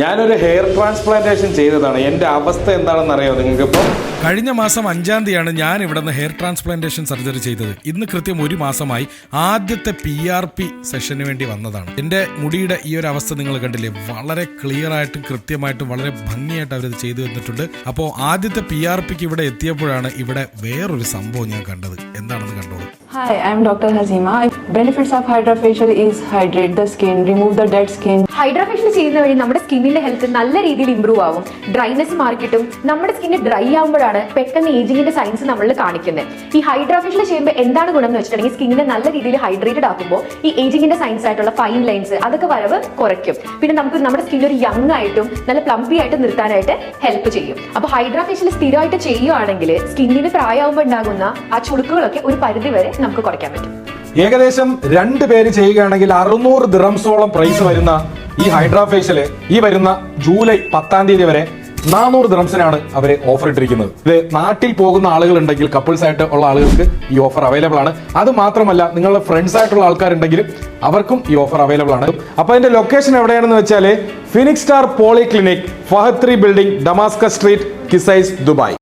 ഞാനൊരു hair transplantation ചെയ്തതാണ്. എന്റെ അവസ്ഥ എന്താണെന്ന് അറിയാമോ നിങ്ങൾക്കിപ്പോൾ കഴിഞ്ഞ മാസം അഞ്ചാം തീയതിയാണ് ഞാൻ ഇവിടെ നിന്ന് ഹെയർ ട്രാൻസ്പ്ലാന്റേഷൻ സർജറി ചെയ്തത്. ഇന്ന് കൃത്യം ഒരു മാസമായി ആദ്യത്തെ പി ആർ പി സെഷന് വേണ്ടി വന്നതാണ്. എന്റെ മുടിയുടെ ഈ ഒരു അവസ്ഥ നിങ്ങൾ കണ്ടില്ലേ? വളരെ ക്ലിയർ ആയിട്ടും കൃത്യമായിട്ടും വളരെ ഭംഗിയായിട്ട് അവരത് ചെയ്തു തന്നിട്ടുണ്ട്. അപ്പോൾ ആദ്യത്തെ പി ആർ പിക്ക് ഇവിടെ എത്തിയപ്പോഴാണ് ഇവിടെ വേറൊരു സംഭവം ഞാൻ കണ്ടത്. എന്താണെന്ന് കണ്ടോളൂ. I I'm doctor Hazima. Benefits of hydrofacial is hydrate the skin remove the dead skin hydrofacial ചെയ്യുന്ന വഴി നമ്മുടെ സ്കിന്നിന്റെ ഹെൽത്ത് നല്ല രീതിയിൽ ഇമ്പ്രൂവ് ആവും. ഡ്രൈനെസ് മാറിക്കിട്ടും. നമ്മുടെ സ്കിന്ന് ഡ്രൈ ആകുമ്പോഴാണ് പെട്ടെന്ന് ഏജിങ്ങിന്റെ സയൻസ് നമ്മൾ കാണിക്കുന്നത്. ഈ ഹൈഡ്രോഫേഷ്യൽ ചെയ്യുമ്പോൾ എന്താണ് ഗുണം എന്ന് വെച്ചിട്ടുണ്ടെങ്കിൽ സ്കിന്നിനെ നല്ല രീതിയിൽ ഹൈഡ്രേറ്റഡ് ആക്കുമ്പോൾ ഈ ഏജിങ്ങിന്റെ സയൻസ് ആയിട്ടുള്ള ഫൈൻ ലൈൻസ് അതൊക്കെ വരവ് കുറയ്ക്കും. പിന്നെ നമുക്ക് നമ്മുടെ സ്കിൻ ഒരു യങ് ആയിട്ടും നല്ല പ്ലംപി ആയിട്ട് നിർത്താനായിട്ട് ഹെൽപ്പ് ചെയ്യും. അപ്പോൾ ഹൈഡ്രോഫേഷ്യൽ സ്ഥിരമായിട്ട് ചെയ്യുകയാണെങ്കിൽ സ്കിന്നിന് പ്രായമാകുമ്പോൾ ഉണ്ടാകുന്ന ആ ചുളുക്കുകളൊക്കെ ഒരു പരിധി വരെ നമുക്ക് കുറയ്ക്കാൻ പറ്റും. ഏകദേശം രണ്ട് പേര് ചെയ്യുകയാണെങ്കിൽ അറുന്നൂറ് ദിറംസോളം പ്രൈസ് വരുന്ന ഈ ഹൈഡ്രാ ഫേഷ്യൽ ഈ വരുന്ന ജൂലൈ പത്താം തീയതി വരെ നാനൂറ് ദിറംസിനാണ് അവരെ ഓഫർ ഇട്ടിരിക്കുന്നത്. ഇത് നാട്ടിൽ പോകുന്ന ആളുകൾ ഉണ്ടെങ്കിൽ കപ്പിൾസ് ആയിട്ട് ഉള്ള ആളുകൾക്ക് ഈ ഓഫർ അവൈലബിൾ ആണ്. അത് മാത്രമല്ല നിങ്ങളുടെ ഫ്രണ്ട്സ് ആയിട്ടുള്ള ആൾക്കാരുണ്ടെങ്കിലും അവർക്കും ഈ ഓഫർ അവൈലബിൾ ആണ്. അപ്പൊ അതിന്റെ ലൊക്കേഷൻ എവിടെയാണെന്ന് വെച്ചാൽ Phoenix star polyclinic ഫഹത്രി building Damascus street Qusais Dubai